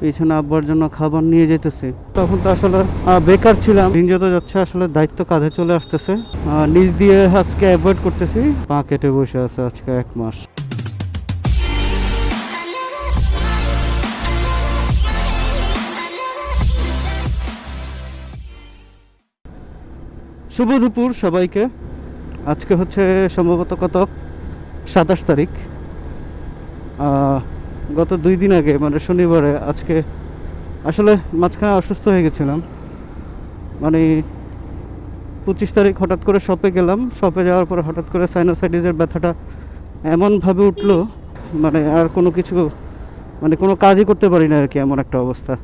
পেছনে আব্বার জন্য খাবার নিয়ে যেতেছি। তখন তো আসলে বেকার ছিলাম। দিন যত যাচ্ছে আসলে দায়িত্ব কাঁধে চলে আসতেছে। নিজ দিয়ে আজকে অ্যাভয়েড করতেছি। পা কেটে বসে আছে আজকে এক মাস। শুভ দুপুর সবাইকে। আজকে হচ্ছে সম্ভবত কত? সাতাশ তারিখ। গত দুই দিন আগে মানে শনিবারে, আজকে আসলে মাঝখানে অসুস্থ হয়ে গেছিলাম। মানে পঁচিশ তারিখ হঠাৎ করে শপে গেলাম। শপে যাওয়ার পর হঠাৎ করে সাইনোসাইটিসের ব্যথাটা এমনভাবে উঠল মানে আর কোনো কিছু মানে কোনো কাজই করতে পারি না আর কি, এমন একটা অবস্থা।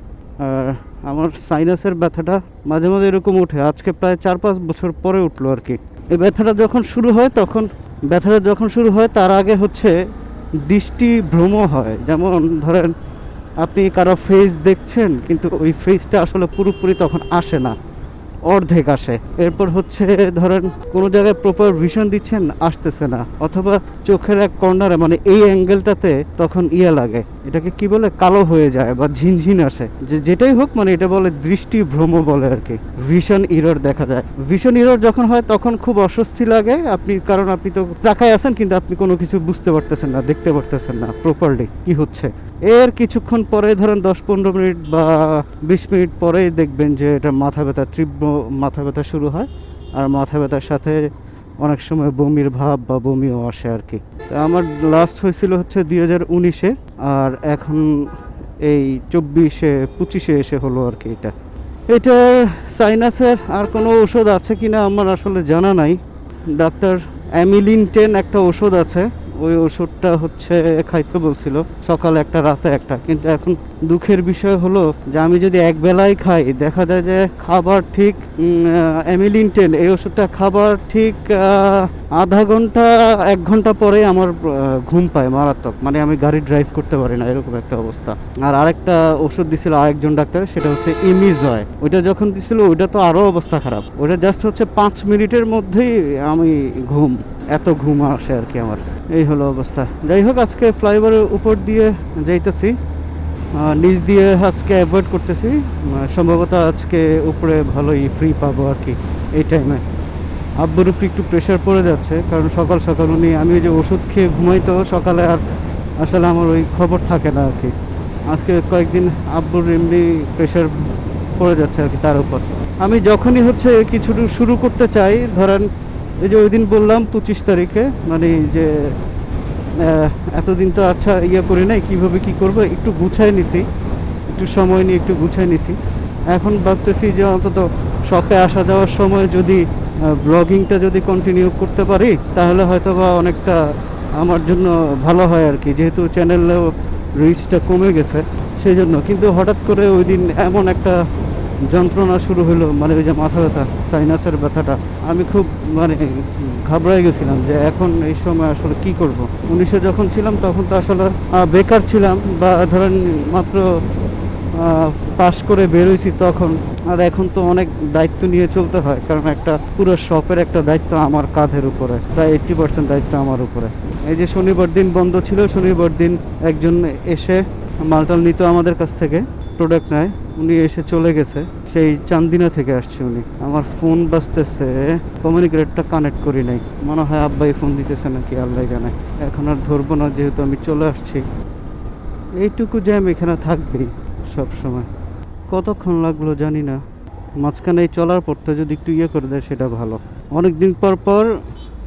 আর আমার সাইনাসের ব্যথাটা মাঝে মাঝে এরকম উঠে আজকে প্রায় চার পাঁচ বছর পরে উঠল আর কি। এই ব্যথাটা যখন শুরু হয়, তখন, ব্যথাটা যখন শুরু হয়, তার আগে হচ্ছে দৃষ্টি ভ্রম হয়। যেমন ধরেন, আপনি কারও ফেস দেখছেন, কিন্তু ওই ফেসটা আসলে পুরোপুরি তখন আসে না। অর্ধেক আসে। এরপর হচ্ছে, ধরেন, কোনো জায়গায় প্রপার ভিশন দিচ্ছেন, আসতেছে না। অথবা চোখের এক কর্নারে মানে এই অ্যাঙ্গেলটাতে তখন ইয়ে লাগে। এটাকে কি বলে, কালো হয়ে যায় বা ঝিনঝিন আসে। যে যেটাই হোক মানে এটা বলে দৃষ্টি ভ্রম বলে আর কি। ভিশন ইরর দেখা যায়। ভিশন ইরর যখন হয়, তখন খুব অস্বস্তি লাগে। আপনি, কারণ আপনি তো তাকায় আছেন, কিন্তু আপনি কোনো কিছু বুঝতে পারতেছেন না, দেখতে পারতেছেন না প্রপারলি কি হচ্ছে। এর কিছুক্ষণ পরে ধরেন দশ পনেরো মিনিট বা বিশ মিনিট পরেই দেখবেন যে এটা মাথা ব্যথা, তীব্র মাথা ব্যথা শুরু হয়। আর মাথা ব্যথার সাথে অনেক সময় বমির ভাব বা বমিও আসে আর কি। আমার লাস্ট হয়েছিল হচ্ছে দুই হাজার উনিশে আর এখন এই চব্বিশে, পঁচিশে এসে হলো আর কি এটা। এটা সাইনাসের আর কোনো ওষুধ আছে কি না আমার আসলে জানা নাই। ডাক্তার অ্যামিলিন টেন একটা ওষুধ আছে। ওই ওষুধটা হচ্ছে খাইতে বলছিল। সকালে একটা, রাতে একটা। কিন্তু এখন দুঃখের বিষয় হলো যে আমি যদি এক বেলায় খাই, দেখা যায় যে খাবার ঠিক অ্যামিলিন টেন এই ওষুধটা খাবার ঠিক আধা ঘণ্টা, এক ঘণ্টা পরে আমার ঘুম পায় মারাত্মক। মানে আমি গাড়ি ড্রাইভ করতে পারি না, এরকম একটা অবস্থা। আর আরেকটা ওষুধ দিছিল আরেকজন ডাক্তার, সেটা হচ্ছে ইমিজয় ওইটা যখন দিছিল, ওইটা তো আরও অবস্থা খারাপ। ওইটা জাস্ট হচ্ছে পাঁচ মিনিটের মধ্যেই আমি ঘুম। এত ঘুম আসে আর কি আমার। এই হলো অবস্থা। যাই হোক, আজকে ফ্লাইওভারের উপর দিয়ে যাইতেছি। নিচ দিয়ে আজকে অ্যাভয়েড করতেছি। সম্ভবত আজকে উপরে ভালোই ফ্রি পাবো আর কি এই টাইমে আব্বুর উপর একটু প্রেশার পড়ে যাচ্ছে, কারণ সকাল সকাল উনি, আমি ওই যে ওষুধ খেয়ে ঘুমাইতো সকালে আর আসলে আমার ওই খবর থাকে না আর কি। আজকে কয়েকদিন আব্বুর এমনি প্রেশার পড়ে যাচ্ছে আর কি তার উপর। আমি যখনই হচ্ছে কিছু শুরু করতে চাই, ধরেন এই যে ওই দিন বললাম পঁচিশ তারিখে মানে যে এতদিন তো আচ্ছা ইয়ে করি নাই, কীভাবে কি করব, একটু গুছাই নিছি, একটু সময় নিয়ে একটু গুছাই নিছি। এখন ভাবতেছি যে অন্তত শপে আসা যাওয়ার সময় যদি ব্লগিংটা যদি কন্টিনিউ করতে পারি, তাহলে হয়তো বা অনেকটা আমার জন্য ভালো হয় আর কি, যেহেতু চ্যানেলেও রিচটা কমে গেছে, সেই জন্য। কিন্তু হঠাৎ করে ওই দিন এমন একটা যন্ত্রণা শুরু হলো মানে ওই যে মাথা ব্যথা সাইনাসের ব্যথাটা। আমি খুব মানে ঘাবড়াই গেছিলাম যে এখন এই সময় আসলে কি করব? উনিশে যখন ছিলাম তখন তো আসলে বেকার ছিলাম বা ধরেন মাত্র পাশ করে বেরোইছি তখন। আর এখন তো অনেক দায়িত্ব নিয়ে চলতে হয়, কারণ একটা পুরো শপের একটা দায়িত্ব আমার কাঁধের উপরে, প্রায় এইট্টি পার্সেন্ট দায়িত্ব আমার উপরে। এই যে শনিবার দিন বন্ধ ছিল, শনিবার দিন একজন এসে মালটাল নিত আমাদের কাছ থেকে। প্রোডাক্ট নেয় উনি এসে চলে গেছে। সেই চান্দিনা থেকে আসছে উনি। আমার ফোন বাজতেছে কমিউনিকেটরটা কানেক্ট করি নাই। মনে হয় আব্বাই ফোন দিতেছে নাকি, আল্লাহ জানে। এখন আর ধরবো না, যেহেতু আমি চলে আসছি। এইটুকু জ্যাম এখানে থাকবেই সব সময় কতক্ষণ লাগল জানি না। মাঝখানে এই চলার পরটা যদি একটু ইয়ে করে দেয়, সেটা ভালো। অনেক দিন পর পর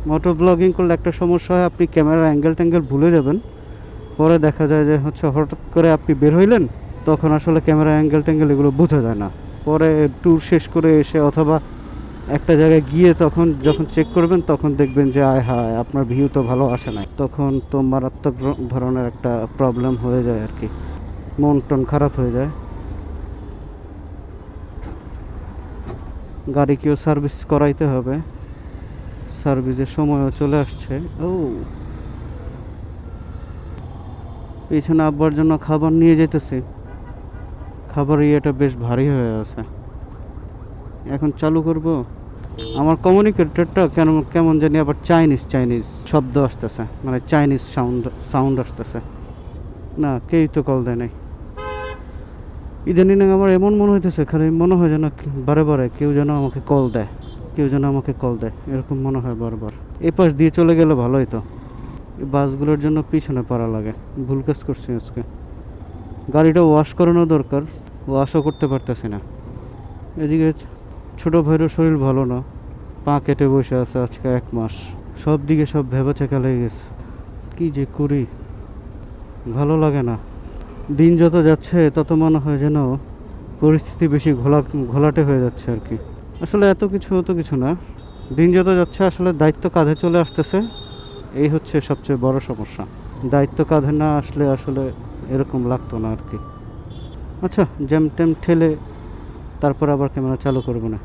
মোটর ব্লগিং করলে একটা সমস্যা হয়, আপনি ক্যামেরার অ্যাঙ্গেল ট্যাঙ্গেল ভুলে যাবেন। পরে দেখা যায় যে হচ্ছে হঠাৎ করে আপনি বের হইলেন তখন আসলে ক্যামেরা অ্যাঙ্গেল ট্যাঙ্গেল এগুলো বোঝা যায় না। পরে ট্যুর শেষ করে এসে অথবা একটা জায়গায় গিয়ে তখন যখন চেক করবেন, তখন দেখবেন যে, আয় হায়, আপনার ভিউ তো ভালো আসে না তখন তো মারাত্মক ধরনের একটা প্রবলেম হয়ে যায় আর কি মন টন খারাপ হয়ে যায়। গাড়িকেও সার্ভিস করাইতে হবে। সার্ভিসের সময়ও চলে আসছে। ও! পিছনে আব্বার জন্য খাবার নিয়ে যেতেছি খাবার ইয়েটা বেশ ভারী হয়ে আছে। এখন চালু করব। আমার কমিউনিকেটরটা কেন কেমন জানি আবার চাইনিজ চাইনিজ শব্দ আসতেছে। মানে চাইনিজ সাউন্ড সাউন্ড আসতেছে। না, কেউই তো কল দেয় নাই। ইদানিং আমার এমন মনে হইতেছে, খালি মনে হয় যেন বারে বারে কেউ যেন আমাকে কল দেয়। কেউ যেন আমাকে কল দেয়। এরকম মনে হয় বারবার এই পাশ দিয়ে চলে গেলে ভালোই তো। বাসগুলোর জন্য পিছনে পারা লাগে। ভুল কাজ করছি আজকে। গাড়িটা ওয়াশ করানো দরকার ওয়াশও করতে পারতেছি না। এদিকে ছোট ভাইয়েরও শরীর ভালো না, পা কেটে বসে আছে আজকে এক মাস। সব দিকে সব ভেবা চেকা লেগে গেছে। কি যে করি? ভালো লাগে না। দিন যত যাচ্ছে, তত মনে হয় যেন পরিস্থিতি বেশি ঘোলা, ঘোলাটে হয়ে যাচ্ছে আর কি। আসলে এত কিছু অত কিছু না। দিন যত যাচ্ছে, আসলে দায়িত্ব কাঁধে চলে আসতেছে। এই হচ্ছে সবচেয়ে বড় সমস্যা। দায়িত্ব কাঁধে না আসলে আসলে এরকম লাগতো না আর কি। আচ্ছা জ্যাম ট্যাম ঠেলে তারপর আবার ক্যামেরা চালু করব না।